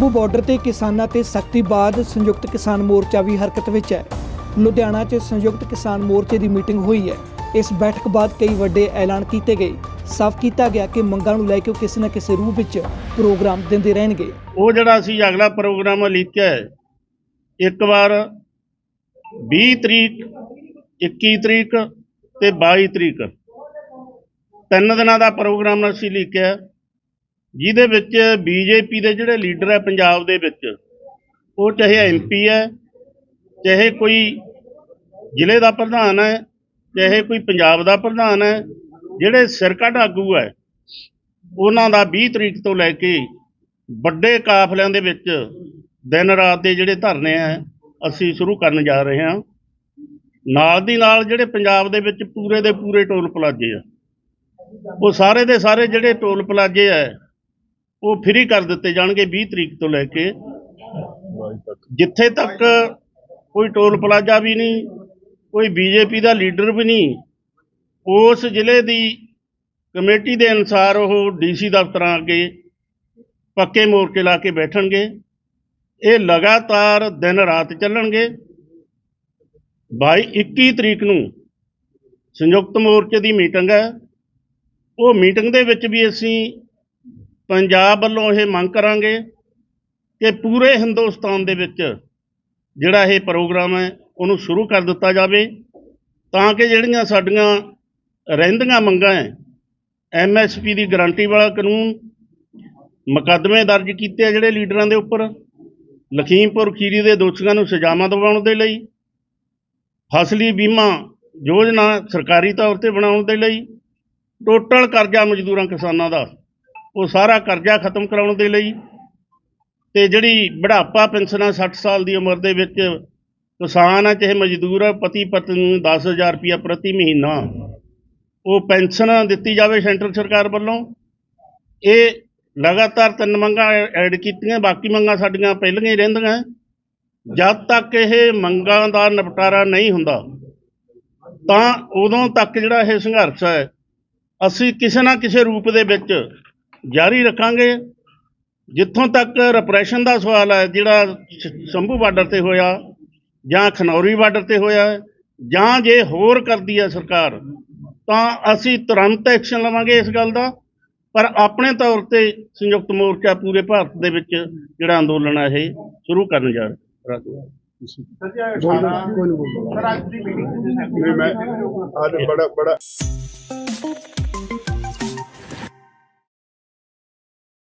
Shambhu border ਤੇ ਕਿਸਾਨਾਂ ਤੇ ਸਖਤੀ ਬਾਅਦ ਸੰਯੁਕਤ ਕਿਸਾਨ ਮੋਰਚਾ ਵੀ ਹਰਕਤ ਵਿੱਚ ਹੈ। ਲੁਧਿਆਣਾ 'ਚ ਸੰਯੁਕਤ ਕਿਸਾਨ ਮੋਰਚੇ ਦੀ ਮੀਟਿੰਗ ਹੋਈ ਹੈ। ਇਸ ਬੈਠਕ ਬਾਅਦ ਕਈ ਵੱਡੇ ਐਲਾਨ ਕੀਤੇ ਗਏ। ਸਾਫ਼ ਕੀਤਾ ਗਿਆ ਕਿ ਮੰਗਾਂ ਨੂੰ ਲੈ ਕੇ ਉਹ ਕਿਸੇ ਨਾ ਕਿਸੇ ਰੂਪ ਵਿੱਚ ਪ੍ਰੋਗਰਾਮ ਦਿੰਦੇ ਰਹਿਣਗੇ। ਉਹ ਜਿਹੜਾ ਅਸੀਂ ਅਗਲਾ ਪ੍ਰੋਗਰਾਮ ਲਿਖਿਆ ਹੈ, ਇੱਕ ਵਾਰ 20 ਤਰੀਕ 21 ਤਰੀਕ ਤੇ 22 ਤਰੀਕ, ਤਿੰਨ ਦਿਨਾਂ ਦਾ ਪ੍ਰੋਗਰਾਮ ਅਸੀਂ ਲਿਖਿਆ ਜਿਹਦੇ ਵਿੱਚ ਬੀਜੇਪੀ ਦੇ ਜਿਹੜੇ ਲੀਡਰ ਹੈ ਪੰਜਾਬ ਦੇ ਵਿੱਚ, ਉਹ ਚਾਹੇ ਐਮਪੀ ਹੈ, ਚਾਹੇ ਕੋਈ ਜ਼ਿਲ੍ਹੇ ਦਾ ਪ੍ਰਧਾਨ ਹੈ, ਚਾਹੇ ਕੋਈ ਪੰਜਾਬ ਦਾ ਪ੍ਰਧਾਨ ਹੈ, ਜਿਹੜੇ ਸਿਰਕਟ ਆਗੂ ਹੈ, ਉਹਨਾਂ ਦਾ 20 ਤਰੀਕ ਤੋਂ ਲੈ ਕੇ ਵੱਡੇ ਕਾਫਲਿਆਂ ਦੇ ਵਿੱਚ ਦਿਨ ਰਾਤ ਦੇ ਜਿਹੜੇ ਧਰਨੇ ਆ ਅਸੀਂ ਸ਼ੁਰੂ ਕਰਨ ਜਾ ਰਹੇ ਹਾਂ। ਨਾਲ ਦੀ ਨਾਲ ਜਿਹੜੇ ਪੰਜਾਬ ਦੇ ਵਿੱਚ ਪੂਰੇ ਦੇ ਪੂਰੇ ਟੋਲ ਪਲਾਜੇ ਆ, ਉਹ ਸਾਰੇ ਦੇ ਸਾਰੇ ਜਿਹੜੇ ਟੋਲ ਪਲਾਜੇ ਆ ਉਹ ਫ੍ਰੀ ਕਰ ਦਿੱਤੇ ਜਾਣਗੇ 20 ਤਰੀਕ ਤੋਂ ਲੈ ਕੇ। ਜਿੱਥੇ ਤੱਕ ਕੋਈ ਟੋਲ ਪਲਾਜਾ ਵੀ ਨਹੀਂ, ਕੋਈ ਬੀਜੇਪੀ ਦਾ ਲੀਡਰ ਵੀ ਨਹੀਂ, ਉਸ ਜ਼ਿਲ੍ਹੇ ਦੀ ਕਮੇਟੀ ਦੇ ਅਨੁਸਾਰ ਉਹ ਡੀਸੀ ਦਫ਼ਤਰਾਂ ਅੱਗੇ ਪੱਕੇ ਮੋਰਚੇ ਲਾ ਕੇ ਬੈਠਣਗੇ। ਇਹ ਲਗਾਤਾਰ ਦਿਨ ਰਾਤ ਚੱਲਣਗੇ। 22 21 ਤਰੀਕ ਨੂੰ ਸੰਯੁਕਤ ਮੋਰਚੇ ਦੀ ਮੀਟਿੰਗ ਹੈ। ਉਹ ਮੀਟਿੰਗ ਦੇ ਵਿੱਚ ਵੀ ਅਸੀਂ ਪੰਜਾਬ ਵੱਲੋਂ ਇਹ ਮੰਗ ਕਰਾਂਗੇ ਕਿ ਪੂਰੇ ਹਿੰਦੁਸਤਾਨ ਦੇ ਵਿੱਚ ਜਿਹੜਾ ਇਹ ਪ੍ਰੋਗਰਾਮ ਹੈ, ਉਹਨੂੰ ਸ਼ੁਰੂ ਕਰ ਦਿੱਤਾ ਜਾਵੇ ਤਾਂ ਕਿ ਜਿਹੜੀਆਂ ਸਾਡੀਆਂ ਰਹਿੰਦੀਆਂ ਮੰਗਾਂ ਹੈ ਐਮਐਸਪੀ ਦੀ ਗਾਰੰਟੀ ਵਾਲਾ ਕਾਨੂੰਨ, ਮੁਕੱਦਮੇ ਦਰਜ ਕੀਤੇ ਆ ਜਿਹੜੇ ਲੀਡਰਾਂ ਦੇ ਉੱਪਰ, ਲਖੀਮਪੁਰ ਖੀਰੀ ਦੇ ਦੋਸ਼ੀਆਂ ਨੂੰ ਸਜ਼ਾਵਾਂ ਦਿਵਾਉਣ ਦੇ ਲਈ, ਫਸਲੀ ਬੀਮਾ ਯੋਜਨਾ ਸਰਕਾਰੀ ਤੌਰ ਤੇ ਬਣਾਉਣ ਦੇ ਲਈ, ਟੋਟਲ ਕਰਜ਼ਾ ਮਜ਼ਦੂਰਾਂ ਕਿਸਾਨਾਂ ਦਾ ਉਹ ਸਾਰਾ ਕਰਜ਼ਾ ਖਤਮ ਕਰਾਉਣ ਦੇ ਲਈ ਤੇ ਜਿਹੜੀ ਬੁਢਾਪਾ ਪੈਨਸ਼ਨਾਂ 60 ਸਾਲ ਦੀ ਉਮਰ ਦੇ ਵਿੱਚ ਕਿਸਾਨ ਹੈ ਚਾਹੇ ਮਜ਼ਦੂਰ ਹੈ ਪਤੀ ਪਤਨੀ ਨੂੰ 10000 ਰੁਪਇਆ ਪ੍ਰਤੀ ਮਹੀਨਾ ਉਹ ਪੈਨਸ਼ਨ ਦਿੱਤੀ ਜਾਵੇ ਸੈਂਟਰ ਸਰਕਾਰ ਵੱਲੋਂ। ਇਹ ਲਗਾਤਾਰ ਤਿੰਨ ਮੰਗਾਂ ਐਡ ਕੀਤੀਆਂ, ਬਾਕੀ ਮੰਗਾਂ ਸਾਡੀਆਂ ਪਹਿਲੀਆਂ ਹੀ ਰਹਿੰਦੀਆਂ। ਜਦ ਤੱਕ ਇਹ ਮੰਗਾਂ ਦਾ ਨਿਪਟਾਰਾ ਨਹੀਂ ਹੁੰਦਾ, ਤਾਂ ਉਦੋਂ ਤੱਕ ਜਿਹੜਾ ਇਹ ਸੰਘਰਸ਼ ਹੈ, ਅਸੀਂ ਕਿਸੇ ਨਾ ਕਿਸੇ ਰੂਪ ਦੇ ਵਿੱਚ ਜਾਰੀ ਰੱਖਾਂਗੇ। ਜਿੱਥੋਂ ਤੱਕ ਰਿਪਰੈਸ਼ਨ ਦਾ ਸਵਾਲ ਹੈ ਜਿਹੜਾ ਸ਼ੰਭੂ ਬਾਰਡਰ ਤੇ ਹੋਇਆ ਜਾਂ ਖਨੌਰੀ ਬਾਰਡਰ ਤੇ ਹੋਇਆ ਹੈ, ਜਾਂ ਜੇ ਹੋਰ ਕਰਦੀ ਹੈ ਸਰਕਾਰ ਤਾਂ ਅਸੀਂ ਤੁਰੰਤ ਐਕਸ਼ਨ ਲਵਾਂਗੇ ਇਸ ਗੱਲ ਦਾ। ਪਰ ਆਪਣੇ ਤੌਰ ਤੇ ਸੰਯੁਕਤ ਮੋਰਚਾ ਪੂਰੇ ਭਾਰਤ ਦੇ ਵਿੱਚ ਜਿਹੜਾ ਅੰਦੋਲਨ ਹੈ ਇਹ ਸ਼ੁਰੂ ਕਰਨ ਜਾ ਰਿਹਾ। ਕੋਈ ਨਹੀਂ ਬੋਲਦਾ ਸਰ ਅੱਜ ਦੀ ਮੀਟਿੰਗ ਨਹੀਂ ਮੈਂ ਅੱਜ ਬੜਾ ਬੜਾ